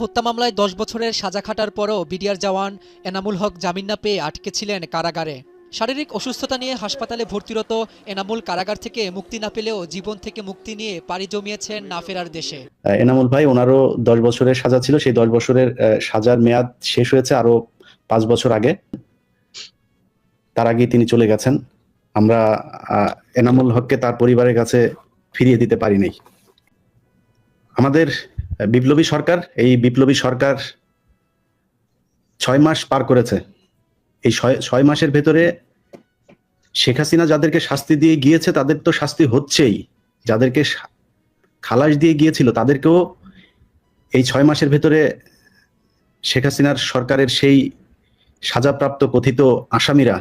হত্যা মামলায় দশ বছরের সাজা খাটার পরও বিডিআর জওয়ান এনামুল হক জামিন না পেয়ে আটকে ছিলেন কারাগারে। শারীরিক অসুস্থতা নিয়ে হাসপাতালে ভর্তিরত এনামুল কারাগার থেকে মুক্তি না পেলেও জীবন থেকে মুক্তি নিয়ে পাড়ি জমিয়েছেন না ফেরার দেশে। এনামুল ভাই, ওনারও দশ বছরের সাজা ছিল। সেই দশ বছরের সাজার মেয়াদ শেষ হয়েছে আরও পাঁচ বছর আগে। তার আগে তিনি চলে গেছেন। আমরা এনামুল হককে তার পরিবারের কাছে ফিরিয়ে দিতে পারি নাই। আমাদের বিপ্লবী সরকার, এই বিপ্লবী সরকার ছয় মাস পার করেছে। এই ছয় মাসের ভেতরে শেখ হাসিনা যাদেরকে শাস্তি দিয়ে গিয়েছে, তাদের তো শাস্তি হচ্ছেই। যাদেরকে খালাস দিয়ে গিয়েছিল, তাদেরকেও এই ছয় মাসের ভেতরে শেখ হাসিনার সরকারের সেই সাজাপ্রাপ্ত কথিত আসামিরা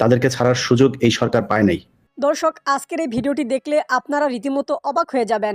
তাদেরকে ছাড়ার সুযোগ এই সরকার পায় নাই। দর্শক, আজকের এই ভিডিওটি দেখলে আপনারা রীতিমতো অবাক হয়ে যাবেন।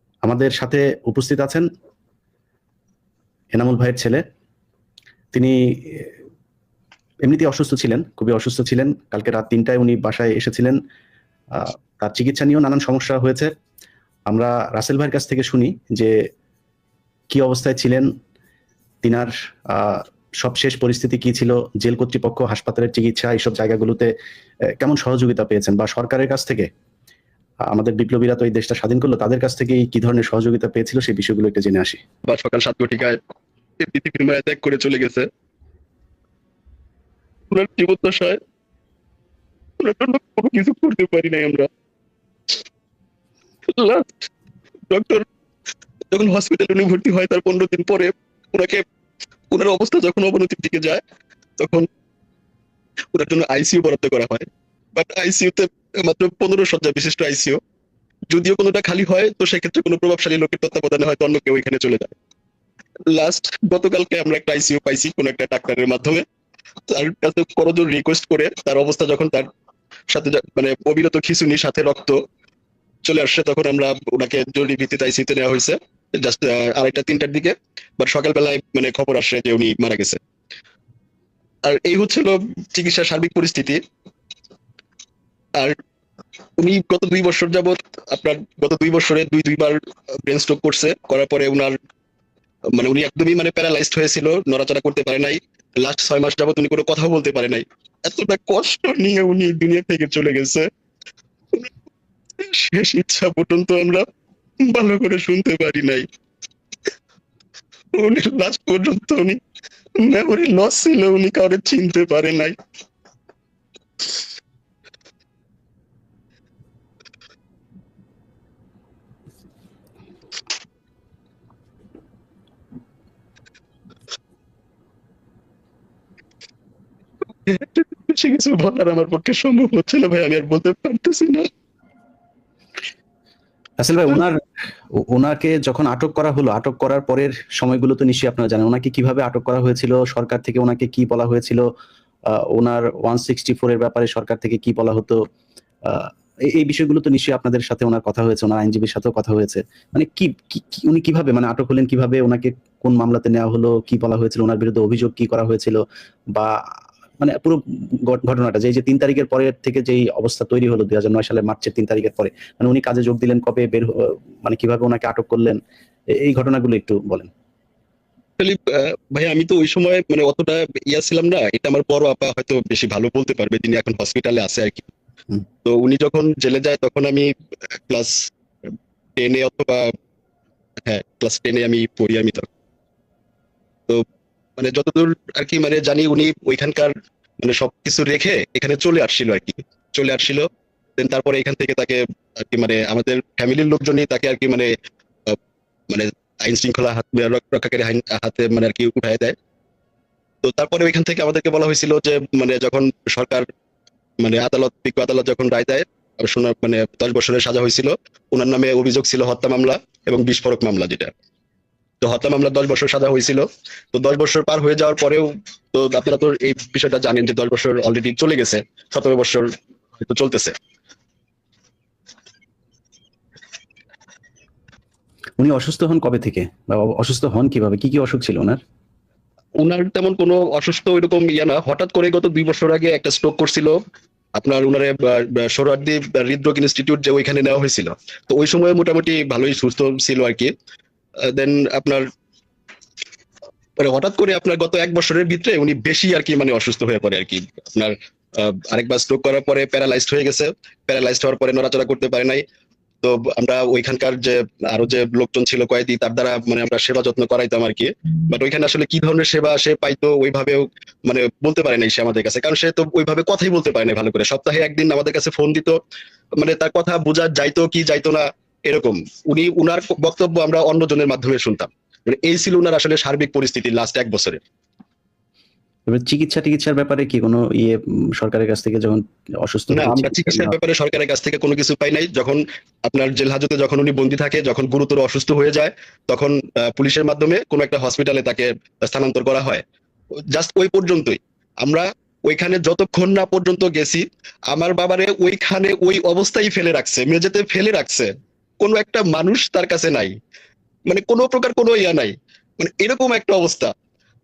আমাদের সাথে উপস্থিত আছেন এনামুল ভাইয়ের ছেলে। তিনি আহ, এমনিতেই অসুস্থ ছিলেন খুবই অসুস্থ ছিলেন। কালকে রাত তিনটায় উনি বাসায় এসেছিলেন। তার চিকিৎসা নিয়েও নানান সমস্যা হয়েছে। আমরা রাসেল ভাইয়ের কাছ থেকে শুনি যে কি অবস্থায় ছিলেন তিনার সবশেষ পরিস্থিতি কি ছিল জেল কর্তৃপক্ষ হাসপাতালের চিকিৎসা এইসব জায়গাগুলোতে কেমন সহযোগিতা পেয়েছেন বা সরকারের কাছ থেকে? আমাদের বিপ্লবীরা তো এই দেশটা স্বাধীন করল, তাদের কাছ থেকে কি ধরনের সহযোগিতা পেয়েছিল সেই বিষয়গুলো একটু জেনে আসি। বা সকাল সাত ঘটিকায় পৃথিবীর মায়া ত্যাগ করে চলে গেছে। কোনো কিছু করতে পারি নাই আমরা। ডক্টর যখন হসপিটালে উনি ভর্তি হয়, তার পনেরো দিন পরে ওনাকে ওনার অবস্থা যখন অবনতির দিকে যায়, তখন ওনার জন্য আইসিইউ বরাদ্দ করা হয়। বাট আইসিইউতে মাত্র পনেরো শয্যা বিশিষ্ট আইসিও যদিও কোনোটা খালি হয়, তো সেক্ষেত্রে কোনো প্রভাবশালী লোকের তত্ত্বাবধানে হয়তো অন্য কেউ এখানে চলে যায়। লাস্ট গতকালকে আমরা একটা আইসিও পাইছি কোন একটা ডাক্তারের মাধ্যমে। তার কাছে করজোর রিকোয়েস্ট করে তার অবস্থা যখন তার সাথে মানে অবিরত খিচুনি, সাথে রক্ত চলে আসছে, তখন আমরা ওনাকে জরুরি ভিত্তিতে আইসিইউতে নেওয়া হয়েছে। জাস্ট আড়াইটা, তিনটার দিকে। বাট সকালবেলায় মানে খবর আসছে যে উনি মারা গেছে। আর এই হচ্ছিল চিকিৎসার সার্বিক পরিস্থিতি। আর উনি গত দুই বছর যাবত আপনার গত দুই বছরে দুই, দুইবার ব্রেন স্ট্রোক করছে, করার পরে উনার মানে উনি একদমই মানে প্যারালাইজড হয়েছিল, নড়াচড়া করতে পারে নাই। লাস্ট ছয় মাস যাবত উনি কোনো কথাও বলতে পারে নাই। এতটা কষ্ট নিয়ে উনি দুনিয়া থেকে চলে গেছে। শেষ ইচ্ছা পর্যন্ত আমরা ভালো করে শুনতে পারি নাই। উনি লাস্ট পর্যন্ত উনি মেমোরি লস ছিল, উনি কাউরে চিনতে পারে নাই। বেশি কিছু বলার আমার পক্ষে সম্ভব ভাই, আমি আর বলতে পারতেছি না। রাসেল ভাই, ওনার ওনাকে যখন আটক করা হলো, আটক করার পরের সময়গুলো তো নিশ্চয়ই আপনারা জানেন, ওনাকে কীভাবে আটক করা হয়েছিল, সরকার থেকে ওনাকে কি বলা হয়েছিল ওনার ওয়ান সিক্সটি ফোর এর ব্যাপারে সরকার থেকে কি বলা হতো এই- বিষয়গুলো তো নিশ্চয়ই আপনাদের সাথে ওনার কথা হয়েছে, ওনার আইনজীবীর সাথেও কথা হয়েছে। মানে কি- উনি কীভাবে মানে আটক হলেন কীভাবে, ওনাকে কোন মামলাতে নেওয়া হলো, কি বলা হয়েছিল, ওনার বিরুদ্ধে অভিযোগ কি করা হয়েছিল, বা মানে পুরো ঘটনাটা যে যে তিন তারিখের পরের থেকে যেই অবস্থা তৈরি হলো দুই হাজার নয় সালের মার্চের তিন তারিখের পরে মানে উনি কাজে যোগ দিলেন কবে বের মানে কীভাবে ওনাকে আটক করলেন এই ঘটনাগুলো একটু বলেন। ভাই আমি তো ওই সময় মানে অতটা ইয়া ছিলাম না এটা আমার বড় আপা হয়তো বেশি ভালো বলতে পারবে যিনি এখন হসপিটালে আছে আর কি। তো উনি যখন জেলে যায় তখন আমি ক্লাস টেনে অথবা হ্যাঁ ক্লাস টেনে আমি পড়ি আমি তখন। তো মানে যতদূর আর কি মানে জানি উনি ওইখানকার মানে সবকিছু রেখে এখানে চলে আসছিল আর কি। চলে আসছিল দেন তারপরে এখান থেকে তাকে আর কি মানে আমাদের ফ্যামিলির লোকজনই তাকে আর কি মানে মানে আইন শৃঙ্খলা হাত রক্ষাকারী হাতে মানে আর কি উঠায় দেয়। তো তারপরে ওইখান থেকে আমাদেরকে বলা হয়েছিল যে মানে যখন সরকার মানে আদালত, বিজ্ঞ আদালত যখন রায় দেয় শোনা মানে দশ বছরের সাজা হয়েছিল, ওনার নামে অভিযোগ ছিল হত্যা মামলা এবং বিস্ফোরক মামলা যেটা। তো হত্যা মামলা দশ বছর সাজা হয়েছিল। তো দশ বছর পার হয়ে যাওয়ার পরেও তো আপনারা তো এই বিষয়টা জানেন যে দশ বছর অলরেডি চলে গেছে সতেরো বছর হয়তো চলতেছে। উনি অসুস্থ হন কবে থেকে? বা অসুস্থ হন কীভাবে? কি কি অসুখ ছিল ওনার? উনার তেমন কোনো অসুস্থ এরকম ইয়ে না। হঠাৎ করে গত দুই বছর আগে একটা স্ট্রোক করছিল। আপনার উনারে সোহরার্দি হৃদরোগ ইনস্টিটিউট যে ওইখানে নেওয়া হয়েছিল। তো ওই সময় মোটামুটি ভালোই সুস্থ ছিল আর কি। দেন আপনার মানে হঠাৎ করে আপনার গত এক বছরের ভিতরে উনি বেশি আর কি মানে অসুস্থ হয়ে পড়ে আর কি। আপনার আরেকবার স্ট্রোক করার পরে প্যারালাইজড হয়ে গেছে। প্যারালাইজড হওয়ার পরে নড়াচড়া করতে পারে নাই। তো আমরা ওইখানকার যে, আরও যে লোকজন ছিল কয়েদি, তার দ্বারা মানে আমরা সেবা যত্ন করাইতাম আর কি। বাট ওইখানে আসলে কি ধরনের সেবা সে পাইতো ওইভাবেও মানে বলতে পারে নাই সে আমাদের কাছে। কারণ সে তো ওইভাবে কথাই বলতে পারে না ভালো করে। সপ্তাহে একদিন আমাদের কাছে ফোন দিত। মানে তার কথা বোঝা যাইতো কি যাইতো না। এরকম। উনি উনার বক্তব্য আমরা অন্যজনের মাধ্যমে শুনতাম। মানে এই ছিল উনার আসলে সার্বিক পরিস্থিতি লাস্ট এক বছরে। চিকিৎসা টিকিৎসার ব্যাপারে কি কোনো ইয়ে সরকারের কাছ থেকে যখন অসুস্থ না আমরা চিকিৎসার ব্যাপারে সরকারের কাছ থেকে কোনো কিছু পাই নাই। যখন আপনার জেল হাজতে যখন উনি বন্দি থাকে যখন গুরুতর অসুস্থ হয়ে যায় তখন পুলিশের মাধ্যমে কোনো একটা হসপিটালে তাকে স্থানান্তর করা হয়। জাস্ট ওই পর্যন্তই। আমরা ওইখানে যতক্ষণ না পর্যন্ত গেছি আমার বাবারে ওইখানে ওই অবস্থায় ফেলে রাখছে মেঝেতে ফেলে রাখছে। কোনো একটা মানুষ তার কাছে নাই। মানে কোনো প্রকার কোনো ইয়া নাই। মানে এরকম একটা অবস্থা।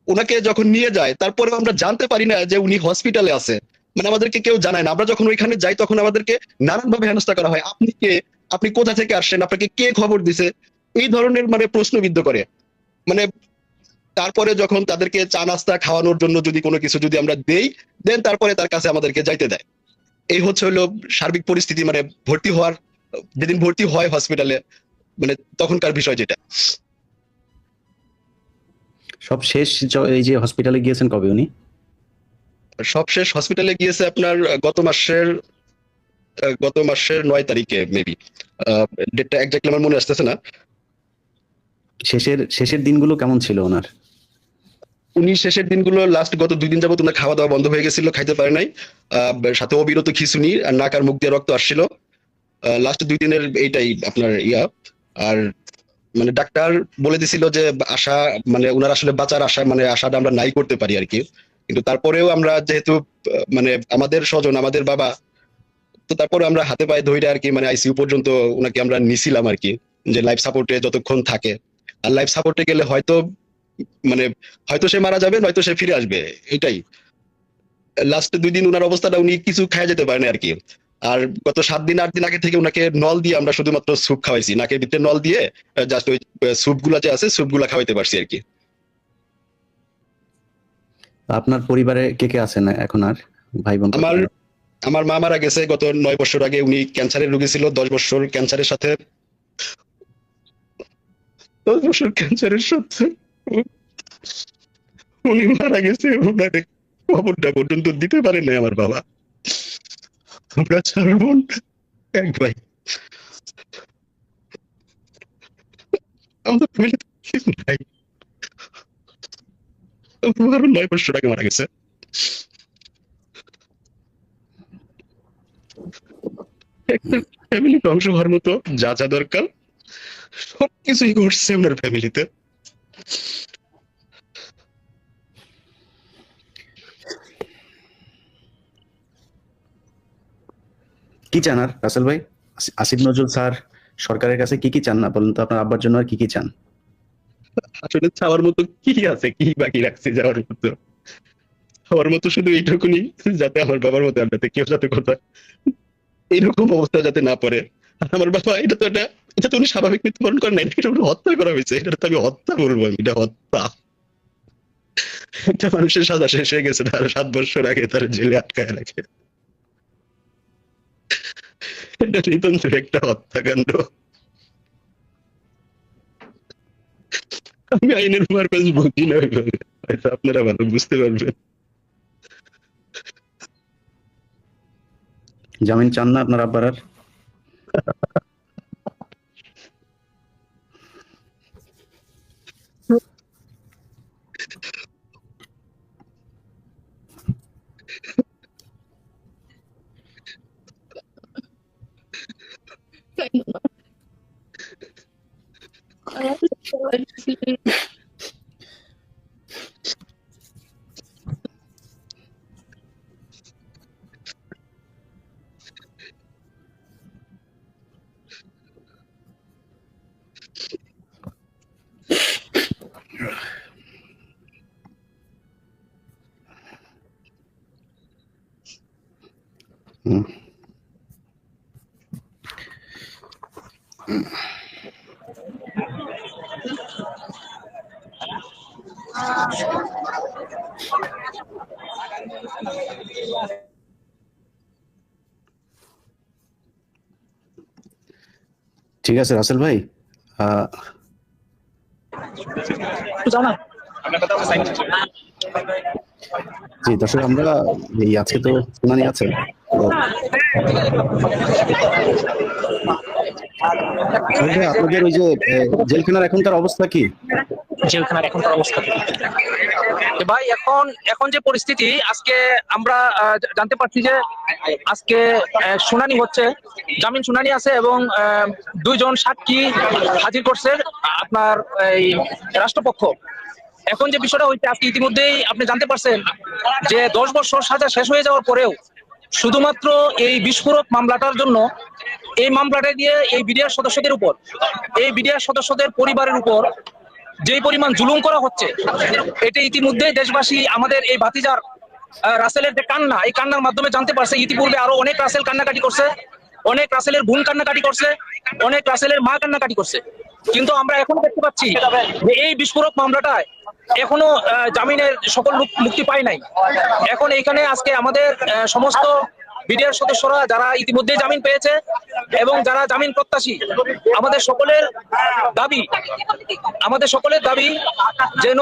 ওনাকে যখন নিয়ে যায় তারপরে আমরা জানতে পারি না যে উনি হসপিটালে আছে মানে আমাদেরকে কেউ জানায় না। আমরা যখন ওইখানে যাই, তখন আমাদেরকে নানান ভাবে হেনস্থা করা হয়, আপনি কে? আপনি কোথা থেকে আসছেন? আপনাকে কে খবর দিছে? এই ধরনের মানে প্রশ্নবিদ্ধ করে। মানে তারপরে যখন তাদেরকে চা নাস্তা খাওয়ানোর জন্য যদি কোনো কিছু যদি আমরা দেই, দেন তারপরে তার কাছে আমাদেরকে যাইতে দেয়। এই হচ্ছে হলো সার্বিক পরিস্থিতি মানে ভর্তি হওয়ার যেদিন ভর্তি হয় হসপিটালে মানে তখনকার বিষয় যেটা। সব শেষ এই যে হসপিটালে গিয়েছেন কবে উনি? সবশেষ হসপিটালে গিয়েছে আপনার গত মাসের গত মাসের নয় তারিখে মেবি ডেটটা একজাক্টলি আমার মনে আসতেছে না। শেষের শেষের দিনগুলো কেমন ছিল ওনার? উনি শেষের দিনগুলো লাস্ট গত দুই দিন যাবত ওনার খাওয়া দাওয়া বন্ধ হয়ে গেছিল খাইতে পারে নাই। সাথে অবিরত খিচুনি আর নাক আর মুখ দিয়ে রক্ত আসছিল। লাস্ট দুই দিনের এইটাই আপনার ইয়া। আর মানে ডাক্তার বলে দিছিল যে, আশা মানে ওনার আসলে বাঁচার আশা মানে আশাটা আমরা নাই করতে পারি আর কি। কিন্তু তারপরেও আমরা যেহেতু মানে আমাদের স্বজন, আমাদের বাবা, তো তারপরে আমরা হাতে পায়ে ধরে আর কি মানে আইসিইউ পর্যন্ত ওনাকে আমরা নিছিলাম আর কি, যে লাইফ সাপোর্টে যতক্ষণ থাকে। আর লাইফ সাপোর্টে গেলে হয়তো মানে হয়তো সে মারা যাবে, নয়তো সে ফিরে আসবে, এটাই। লাস্ট দুই দিন ওনার অবস্থাটা উনি কিছু খায় যেতে পারেন আর কি। আর গত সাত দিন আট দিন আগে থেকে উনাকে নল দিয়ে আমরা শুধুমাত্র স্যুপ খাওয়াইছি। নাকের ভিতরে নল দিয়ে জাস্ট ওই স্যুপগুলা যে আছে স্যুপগুলা খাওয়াইতে পারছি আর কি। আপনার পরিবারে কে কে আছেন এখন আর? ভাই বোন আমার আমার মা মারা গেছে গত নয় বছর আগে উনি ক্যান্সারের রোগী ছিল দশ বছর ক্যান্সারের সাথে। দশ বছর ক্যান্সারের সাথে? উনি মারা গেছে ওনারে খবরটা পর্যন্ত দিতে পারে নাই আমার বাবা। আমরা চার বোন এক আমাদের ফ্যামিলিতে কিছু নাই আরও নয় বছর আগে মারা গেছে একটা ফ্যামিলি ধ্বংস হওয়ার মতো যা যা দরকার সবকিছুই ঘটছে ওনার ফ্যামিলিতে কি চান আর রাসেল ভাই? আসিফ নজরুল স্যার, সরকারের কাছে কি কি চান না বলুন তো? আপনার আব্বার জন্য আর কি কি চান? আসলে চাওয়ার মতো কি আছে, কি বাকি রাখছে যাওয়ার মতো? আমার মতো শুধু এইটুকুনি, যাতে আমার বাবার মতো আর কেউ যাতে কথা। এইরকম অবস্থা যাতে না পড়ে। আমার বাবা, এটা তো একটা এটা তো উনি স্বাভাবিক মৃত্যুবরণ করেন না এটা হত্যা করা হয়েছে, এটা তো আমি হত্যা বলব আমি, এটা হত্যা। একটা মানুষের সাজা শেষ হয়ে গেছে, তার সাত বছর আগে তার জেলে আটকায় রাখে। এটা নিতন্ত হত্যাকাণ্ড। আমি আইনের না হয়তো আপনারা ভালো বুঝতে পারবেন। জামিন চান না আপনার আব্বার ঠিক আছে রাসেল ভাই আহ, জি দর্শক আমরা এই আজকে তো শুনানি আছে। আপনাদের ওই যে জেলখানার অবস্থা কি জেলখানার অবস্থা কি? ভাই, এখন এখন যে পরিস্থিতি, আজকে আমরা জানতে পারছি যে আজকে শুনানি হচ্ছে, জামিন শুনানি আছে এবং দুইজন সাক্ষী হাজির করছে আপনার, এই রাষ্ট্রপক্ষ এখন যে বিষয়টা হইছে আজকে ইতিমধ্যেই আপনি জানতে পারছেন যে দশ বছর সাজা শেষ হয়ে যাওয়ার পরেও শুধুমাত্র এই বিস্ফোরক মামলাটার জন্য এই মামলাটা দিয়ে এই বিডিআর সদস্যদের উপর, এই বিডিআর সদস্যদের পরিবারের উপর যে পরিমাণ জুলুম করা হচ্ছে, এটা ইতিমধ্যে দেশবাসী আমাদের এই ভাতিজার রাসেলের যে কান্না, এই কান্নার মাধ্যমে জানতে পারছে। ইতিপূর্বে আরও অনেক রাসেল কান্নাকাটি করছে, অনেক রাসেলের বোন কান্নাকাটি করছে, অনেক রাসেলের মা কান্নাকাটি করছে। কিন্তু আমরা এখনও দেখতে পাচ্ছি যে এই বিস্ফোরক মামলাটায় এখনও জামিনের সকল মুক্তি পায় নাই। এখন এখানে আজকে আমাদের সমস্ত বিডিআর সদস্যরা যারা ইতিমধ্যে জামিন পেয়েছে এবং যারা জামিন প্রত্যাশী, আমাদের সকলের দাবি, আমাদের সকলের দাবি যেন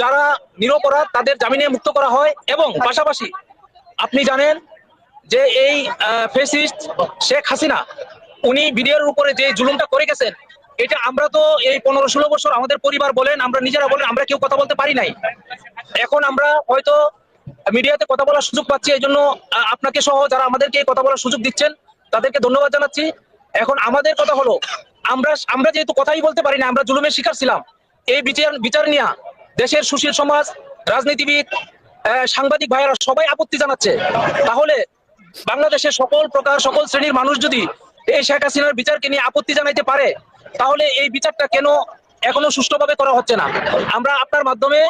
যারা নিরপরাধ তাদের জামিনে মুক্ত করা হয় এবং পাশাপাশি আপনি জানেন যে এই ফেসিস্ট শেখ হাসিনা, উনি বিডিআর উপরে যে জুলুমটা করে গেছেন এটা আমরা তো এই পনেরো ষোলো বছর আমাদের পরিবার বলেন, আমরা নিজেরা বলেন, আমরা কেউ কথা বলতে পারি নাই। এখন আমরা হয়তো মিডিয়াতে কথা বলার সুযোগ পাচ্ছি, এই জন্য আপনাকে সহ যারা আমাদেরকে কথা বলার সুযোগ দিচ্ছেন, তাদেরকে ধন্যবাদ জানাচ্ছি। এখন আমাদের কথা হলো, আমরা আমরা যেহেতু কথাই বলতে পারি না, আমরা জুলুমের শিকার ছিলাম। এই বিচার বিচার নিয়ে দেশের সুশীল সমাজ, রাজনীতিবিদ সাংবাদিক ভাইয়েরা সবাই আপত্তি জানাচ্ছে। তাহলে বাংলাদেশের সকল প্রকার, সকল শ্রেণির মানুষ যদি এই শেখ হাসিনার বিচারকে নিয়ে আপত্তি জানাইতে পারে তাহলে এই বিচারটা কেন এখনও সুষ্ঠুভাবে করা হচ্ছে না? আমরা আপনার মাধ্যমে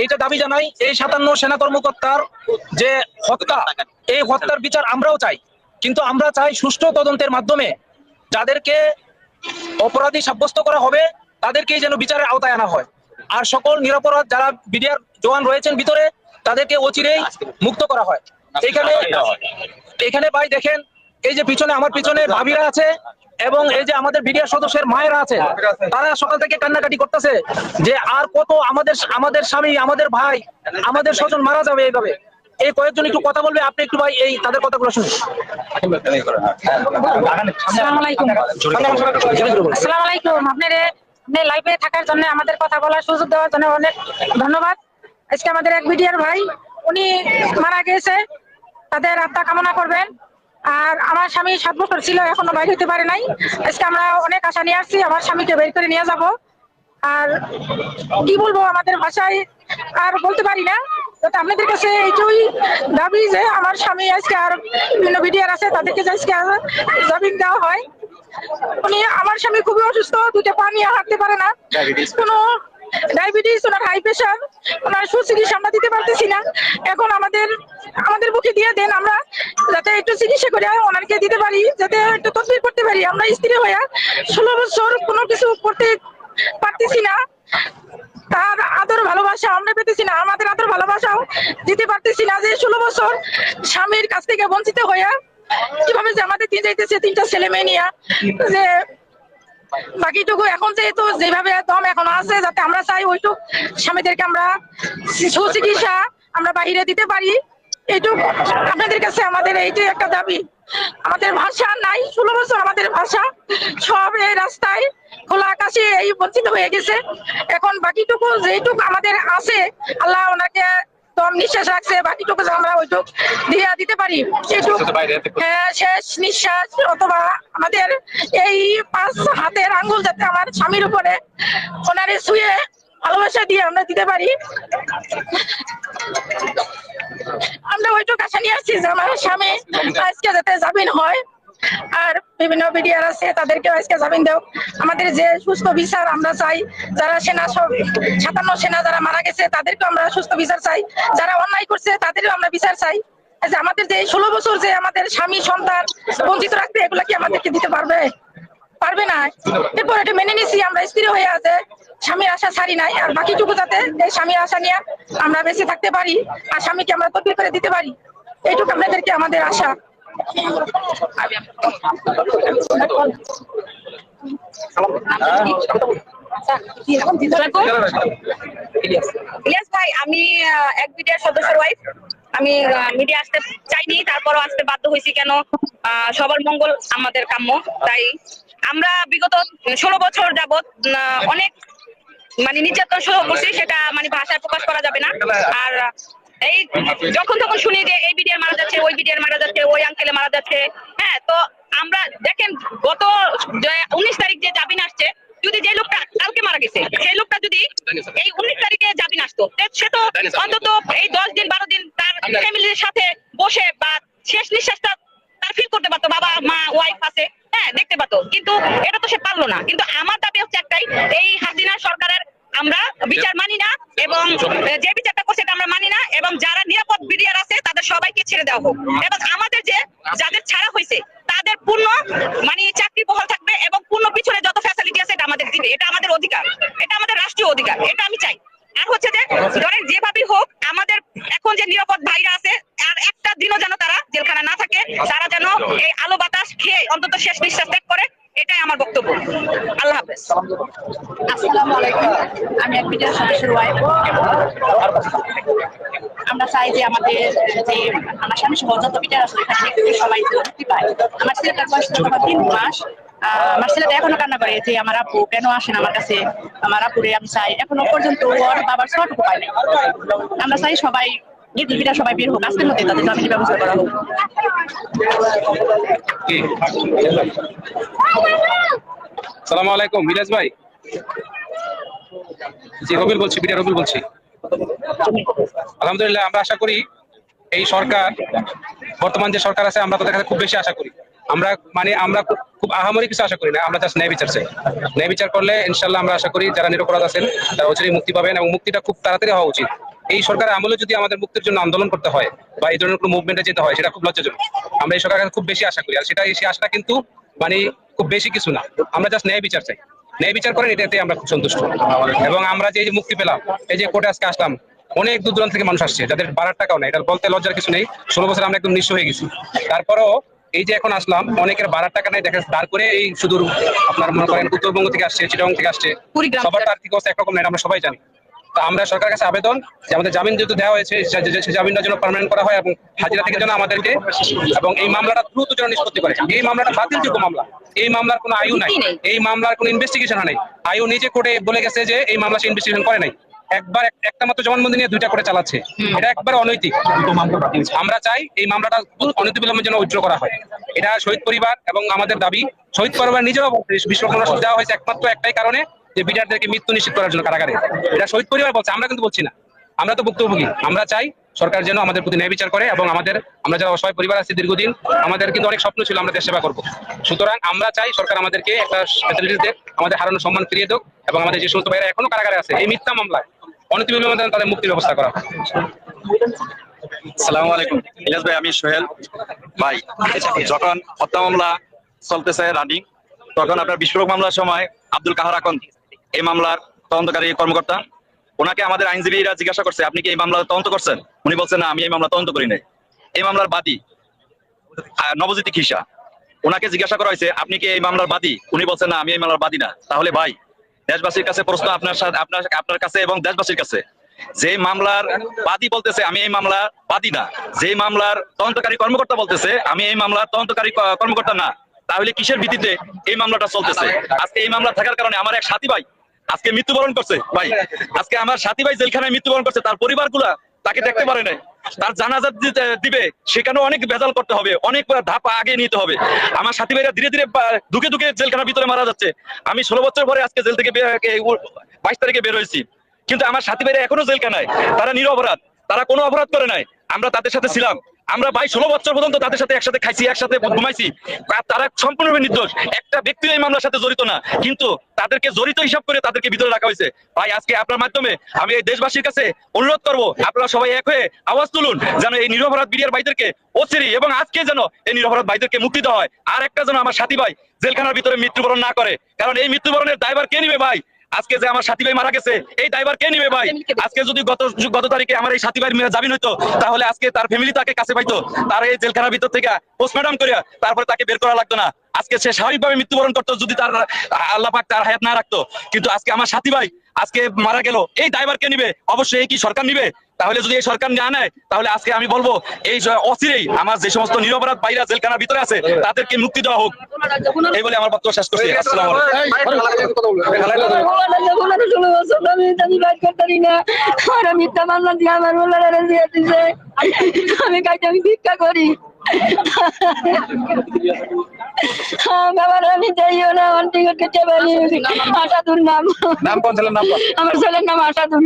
এইটা দাবি জানাই, এই সাতান্ন সেনা কর্মকর্তার যে হত্যা, এই হত্যার বিচার আমরাও চাই। কিন্তু আমরা চাই সুষ্ঠু তদন্তের মাধ্যমে যাদেরকে অপরাধী সাব্যস্ত করা হবে, তাদেরকেই যেন বিচারের আওতায় আনা হয়। আর সকল নিরাপরাধ যারা বিডিআর জওয়ান রয়েছেন ভিতরে, তাদেরকে অচিরেই মুক্ত করা হয়। এখানে এখানে ভাই দেখেন, এই যে পিছনে, আমার পিছনে ভাবিরা আছে এবং এই যে আমাদের বিডিআর সদস্যের মায়েরা আছে তারা সকাল থেকে কান্নাকাটি করতেছে যে আর কত আমাদের আমাদের স্বামী আমাদের ভাই আমাদের স্বজন মারা যাবে এইভাবে। এই কয়েকজন একটু কথা বলবে আপনি একটু ভাই এই তাদের কথাগুলো শুনুন। আসসালামু আলাইকুম। আপনাদের আপনি লাইভে থাকার জন্য আমাদের কথা বলার সুযোগ দেওয়ার জন্য অনেক ধন্যবাদ। আজকে আমাদের এক বিডিআর ভাই উনি মারা গেছে তাদের আত্মা কামনা করবেন। আর আমার স্বামী সাত বছর ছিল, এখনও বাইরে হতে পারে নাই। আজকে আমরা অনেক আশা নিয়ে আসছি, আমার স্বামীকে বের করে নিয়ে যাব। আর কি বলব আমাদের ভাষায়, আর বলতে পারি না আপনাদের কাছে এইটুই দাবি যে আমার স্বামী আজকে আর বিভিন্ন বিডিআর আছে, তাদেরকে আজকে জামিন দেওয়া হয়। উনি, আমার স্বামী খুবই অসুস্থ দুটো পা নিয়ে হাঁটতে পারে না। কোনো ডায়াবেটিস ওনার হাই প্রেশার ওনার সুচিকিৎসা আমরা দিতে পারতেছি না। এখন আমাদের আমাদের বুকে দিয়ে দেন আমরা, যাতে একটু চিকিৎসা করে ওনারকে দিতে পারি, যাতে একটু তদবির করতে পারি। আমরা স্ত্রী হয়ে ষোলো বছর কোনো কিছু করতে পারতেছি না। তার আদর ভালোবাসা আমরা পেতেছি না। আমাদের আদর ভালোবাসাও দিতে পারতেছি না যে ষোলো বছর স্বামীর কাছ থেকে বঞ্চিত হয়ে কীভাবে যে আমাদের দিন যাইতেছে তিনটা ছেলে মেয়ে নিয়ে, যে বাকিটুকু এখন যেহেতু যেভাবে দম এখন আছে, যাতে আমরা চাই ওইটুক স্বামীদেরকে আমরা সুচিকিৎসা আমরা বাহিরে দিতে পারি। এইটুক আপনাদের কাছে আমাদের এইটাই একটা দাবি। আমাদের ভাষা নাই, ষোলো বছর আমাদের ভাষা। সব এই রাস্তায় খোলা আকাশে এই বঞ্চিত হয়ে গেছে। এখন বাকিটুকু যেটুক আমাদের আছে, আল্লাহ ওনাকে দম নিঃশ্বাস রাখছে বাকিটুকু আমরা ওইটুক দিয়ে দিতে পারি সেটুক হ্যাঁ, শেষ নিঃশ্বাস অথবা আমাদের এই পাঁচ হাতের আঙ্গুল যাতে আমার স্বামীর উপরে ওনারে শুয়ে ভালোবাসা দিয়ে আমরা দিতে পারি। আমরা ওইটুক আশা নিয়ে আসছি যে আমার স্বামী আজকে যাতে জামিন হয়। আর বিভিন্ন বিডিআর আছে তাদেরকে আজকে জামিন দেও। আমাদের যে সুস্থ বিচার আমরা চাই, যারা সেনা সব, সাতান্ন সেনা যারা মারা গেছে তাদেরকে আমরা সুস্থ বিচার চাই। যারা অন্যায় করছে তাদেরও আমরা বিচার চাই। আমাদের যে ষোলো বছর যে আমাদের স্বামী, সন্তান বঞ্চিত রাখবে এগুলা কি আমাদেরকে দিতে পারবে? পারবে না। এরপর এটা মেনে নিছি, আমরা স্থির হয়ে আছে। স্বামীর আশা ছাড়ি নাই, আর বাকিটুকু যাতে স্বামীর আশা নিয়ে আমরা বেঁচে থাকতে পারি, আর স্বামীকে আমরা তকলিফ করে দিতে পারি। এইটুকু আপনাদেরকে আমাদের আশা। আমি এক মিডিয়ার সদস্যের ওয়াইফ আমি মিডিয়া আসতে চাইনি, তারপরও আসতে বাধ্য হয়েছি কেন? সবার মঙ্গল আমাদের কাম্য, তাই আমরা বিগত ষোলো বছর যাবৎ অনেক মানে নির্যাতন সহ করছি, সেটা মানে ভাষায় প্রকাশ করা যাবে না। আর এই যখন তখন শুনি যে এই বিডিআর মারা যাচ্ছে, ওই বিডিআর মারা যাচ্ছে, ওই আঙ্কেলে মারা যাচ্ছে। হ্যাঁ তো আমরা দেখেন, গত উনিশ তারিখ যে জামিন আসছে, যদি যে লোকটা কালকে মারা গেছে, সেই লোকটা যদি এই উনিশ তারিখে জামিন আসতো সে তো অন্তত এই দশ দিন, বারো দিন তার ফ্যামিলির সাথে বসে বা শেষ নিঃশ্বাসটা তার ফিল করতে পারতো, বাবা, মা ওয়াইফ আছে হ্যাঁ দেখতে পারতো। কিন্তু এটা তো সে পারল না। কিন্তু আমার দাবি হচ্ছে একটাই, এই হাসিনা সরকারের আমরা বিচার মানি না এবং যে বিচারটা করছে আমরা মানি না, এবং যারা নিরাপদ বিডিআর আছে, তাদের সবাইকে ছেড়ে দেওয়া হোক। এবং আমাদের যে, যাদের ছাড়া হয়েছে, তাদের পূর্ণ মানে চাকরি বহাল থাকবে এবং পূর্ণ পিছনে যত ফ্যাসিলিটি আছে, এটা আমাদের দিবে। এটা আমাদের অধিকার। এটা আমাদের রাষ্ট্রীয় অধিকার। এটা আমি চাই। আর হচ্ছে যে, ধরেন যেভাবেই হোক, আমাদের এখন যে নিরাপদ ভাইরা আছে, আর একটা দিনও যেন তারা জেলখানা না থাকে, তারা যেন এই আলো বাতাস খেয়ে অন্তত শেষ নিঃশ্বাস ত্যাগ করে এটাই আমার বক্তব্য। আল্লাহ হাফেজ। আসসালামু আলাইকুম। আমি এক মিডিয়ার সদস্যের ওয়াইফ আমরা চাই যে আমাদের, যে আমার স্বামী সহ যত বিটার আছে, এখানে সবাই মুক্তি পায় আমার ছেলেটার বয়স তো তিন মাস। আমার ছেলেটা এখনও কান্না করে যে আমার আপু কেন আসেন আমার কাছে? আমার আপুরে আমি চাই। এখনও পর্যন্ত ওর বাবার ছোটটুকু পাই আমরা চাই সবাই নির্দিবিটা সবাই বের হোক আজকের মধ্যে তাদের ব্যবস্থা করা হোক। সালাম আলাইকুম, মিরাজ ভাই। জি রবিল বলছি বিডিআর রবিল বলছি। আলহামদুলিল্লাহ, আমরা আশা করি এই সরকার, বর্তমান যে সরকার আছে, আমরা তাদের কাছে খুব বেশি আশা করি। আমরা মানে আমরা খুব- খুব আহামরি কিছু আশা করি না, আমরা জাস্ট ন্যায় বিচার চাই। ন্যায় বিচার করলে ইনশাল্লাহ আমরা আশা করি যারা নিরপরাধ আছেন, তারা অচিরেই মুক্তি পাবেন এবং মুক্তিটা খুব তাড়াতাড়ি হওয়া উচিত। এই সরকারের আমলে যদি আমাদের মুক্তির জন্য আন্দোলন করতে হয় বা এই ধরনের কোনো মুভমেন্টে যেতে হয় সেটা খুব লজ্জাজনক। আমরা এই সরকারের খুব বেশি আশা করি। আর সেটা সেই আশাটা কিন্তু মানে খুব বেশি কিছু না। আমরা জাস্ট ন্যায় বিচার চাই। ন্যায় বিচার করেন এটাতে আমরা খুব সন্তুষ্ট। এবং আমরা যে মুক্তি পেলাম এই যে কোর্টে আজকে আসলাম অনেক দূর দূরান্ত থেকে মানুষ আসছে যাদের বাড়ার টাকাও নেই। এটা বলতে লজ্জার কিছু নেই। ষোলো বছর আমরা একদম নিঃস্ব হয়ে গেছি। তারপরও এই যে এখন আসলাম অনেকের বাড়ার টাকা নেই দেখা দাঁড় করে এই শুধু আপনার মনে করেন উত্তরবঙ্গ থেকে আসছে চিটাং থেকে আসছে। সবার আর্থিক অবস্থা একরকম নেই আমরা সবাই জানি। তো আমরা সরকার কাছে আবেদন যে আমাদের জামিন যেহেতু দেওয়া হয়েছে সেই জামিনটা যেন পার্মানেন্ট করা হয় এবং হাজিরা থেকে যেন আমাদেরকে এবং এই মামলাটা দ্রুত যেন নিষ্পত্তি করে। এই মামলাটা বাতিলযোগ্য মামলা। এই মামলার কোনো আয়ু নাই। এই মামলার কোনো ইনভেস্টিগেশন নাই। আয়ু নিজে কোর্টে বলে গেছে যে এই মামলা সে ইনভেস্টিগেশন করে নাই। একবার একটা মাত্র জবানবন্দি নিয়ে দুইটা করে চালাচ্ছে। এটা একবার অনৈতিক। আমরা চাই এই মামলাটা অনৈতিক বিলম্বের জন্য উজ্জ্ব করা হয়। এটা শহীদ পরিবার এবং আমাদের দাবি। শহীদ পরিবার নিজেরাও বিশ্বকর্মা দেওয়া হয়েছে একমাত্র একটাই কারণে। যে বিডারদেরকে মৃত্যু নিশ্চিত করার জন্য কারাগারে। এটা শহীদ পরিবার বলছে, আমরা কিন্তু বলছি না। আমরা তো ভুক্তভোগী, আমরা চাই সরকার যেন আমাদের প্রতি ন্যায় বিচার করে এবং আমাদের, আমরা যারা অসহায় পরিবার আছি দীর্ঘদিন, আমাদের কিন্তু অনেক স্বপ্ন ছিল আমরা দেশ সেবা করব। সুতরাং আমরা চাই সরকার আমাদেরকে একটা ফ্যাসিলিটিস দেখ আমাদের হারানো সম্মান ফিরিয়ে দেখ এবং আমাদের যে সমস্ত ভাইরা এখনও কারাগারে আছে, এই মিথ্যা মামলায় অনতি বিলম্বে যেন তাদের মুক্তির ব্যবস্থা করা। সালামু আলাইকুম। ইলিয়াস ভাই, আমি সোহেল। ভাই, যখন হত্যা মামলা চলতেছে রানিং, তখন আপনার বিস্ফোরক মামলার সময় আব্দুল কাহার আকন এই মামলার তদন্তকারী কর্মকর্তা, ওনাকে আমাদের আইনজীবীরা জিজ্ঞাসা করছে, আপনি কি এই মামলা তদন্ত করছেন? উনি বলছেন, না, আমি এই মামলা তদন্ত করি নাই। এই মামলার বাদী নবজ্যোতি খিসা ওনাকে জিজ্ঞাসা করা হয়েছে, আপনি কি এই মামলার বাদী? উনি বলছেন, না, আমি এই মামলার বাদী না। তাহলে ভাই, দেশবাসীর কাছে প্রশ্ন আপনার সাথে আপনার আপনার কাছে এবং দেশবাসীর কাছে, যে মামলার বাদী বলতেছে, আমি এই মামলার বাদী না। যে মামলার তদন্তকারী কর্মকর্তা বলতেছে, আমি এই মামলার তদন্তকারী কর্মকর্তা না। তাহলে কিসের ভিত্তিতে এই মামলাটা চলতেছে? আজকে এই মামলা থাকার কারণে আমার এক সাথী ভাই আজকে মৃত্যুবরণ করছে, ভাই। আজকে আমার সাথী ভাই জেলখানায় মৃত্যুবরণ করছে, তার পরিবারগুলা তাকে দেখতে পারে নাই। তার জানাজা দিবে, সেখানেও অনেক ভেজাল করতে হবে অনেক ধাপ আগে নিতে হবে। আমার সাথী ভাইরা ধীরে ধীরে দুকে দুকে জেলখানার ভিতরে মারা যাচ্ছে। আমি ষোলো বছর পরে আজকে জেল থেকে বাইশ তারিখে বের হয়েছি। কিন্তু আমার সাথী ভাইরা এখনও জেলখানায়। তারা নিরপরাধ, তারা কোনো অপরাধ করে নাই। আমরা তাদের সাথে ছিলাম। আমরা ভাই ষোলো বছর পর্যন্ত তাদের সাথে একসাথে খাইছি, একসাথে ঘুমাইছি। তারা সম্পূর্ণরূপে নির্দোষ। একটা ব্যক্তি এই মামলার সাথে জড়িত না। কিন্তু তাদেরকে জড়িত হিসাব করে তাদেরকে ভিতরে রাখা হয়েছে। ভাই, আজকে আপনার মাধ্যমে আমি এই দেশবাসীর কাছে অনুরোধ করব, আপনারা সবাই এক হয়ে আওয়াজ তুলুন, যেন এই নিরপরাধ বিডিআর ভাইদেরকে অচিরি এবং আজকে যেন এই নিরপরাধ ভাইদেরকে মুক্তি দেওয়া হয়। আর একটা যেন আমার সাথী ভাই জেলখানার ভিতরে মৃত্যুবরণ না করে। কারণ এই মৃত্যুবরণের দায়ভার কে নিবে ভাই? আজকে যে আমার সাথী ভাই মারা গেছে এই ড্রাইভার কে নিবে ভাই? আজকে যদি গত গত তারিখে আমার এই সাথী ভাইয়ের জামিন হইতো তাহলে আজকে তার ফ্যামিলি তাকে কাছে পাইতো তার এই জেলখানার ভিতর থেকে পোস্টমর্টম করিয়া তারপরে তাকে বের করা লাগতো না। আজকে সে স্বাভাবিকভাবে মৃত্যুবরণ করতো যদি তার আল্লাহ পাক তার হায়াত না রাখতো। কিন্তু আজকে আমার সাথী ভাই আজকে মারা গেল এই ড্রাইভার কে নিবে? অবশ্যই কি সরকার নিবে? তাহলে যদি এই সরকার না নেয় তাহলে আজকে আমি বলব এই অচিরেই আমার যে সমস্ত নিরপরাধ বাইরা জেলখানার ভিতরে আছে তাদেরকে মুক্তি দেওয়া হোক এই বলে আমার বক্তব্য শেষ করছি আসসালামু আমি ভিক্ষা করি বাবার আমি যাইও না আমার টিকিট কেটে পারি আশাদুর নাম। নাম কোন ছেলের নাম আমার ছেলের নাম আশাদুর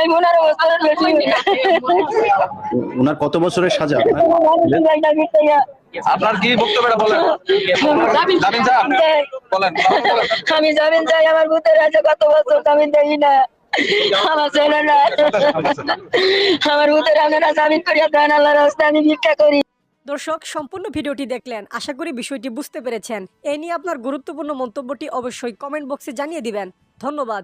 এই পনেরো বছরের বেশি ওনার কত বছরের সাজা আপনার? কি বক্তব্যটা বলেন? জামিন আমি জামিন চাই আমার ভূতের আছে কত বছর আমি দেখি না। আমার আমার আপনারা জামিন করিয়া দেন আমি ভিক্ষা করি। দর্শক, সম্পূর্ণ ভিডিওটি দেখলেন। আশা করি বিষয়টি বুঝতে পেরেছেন। এ নিয়ে আপনার গুরুত্বপূর্ণ মন্তব্যটি অবশ্যই কমেন্ট বক্সে জানিয়ে দিবেন। ধন্যবাদ।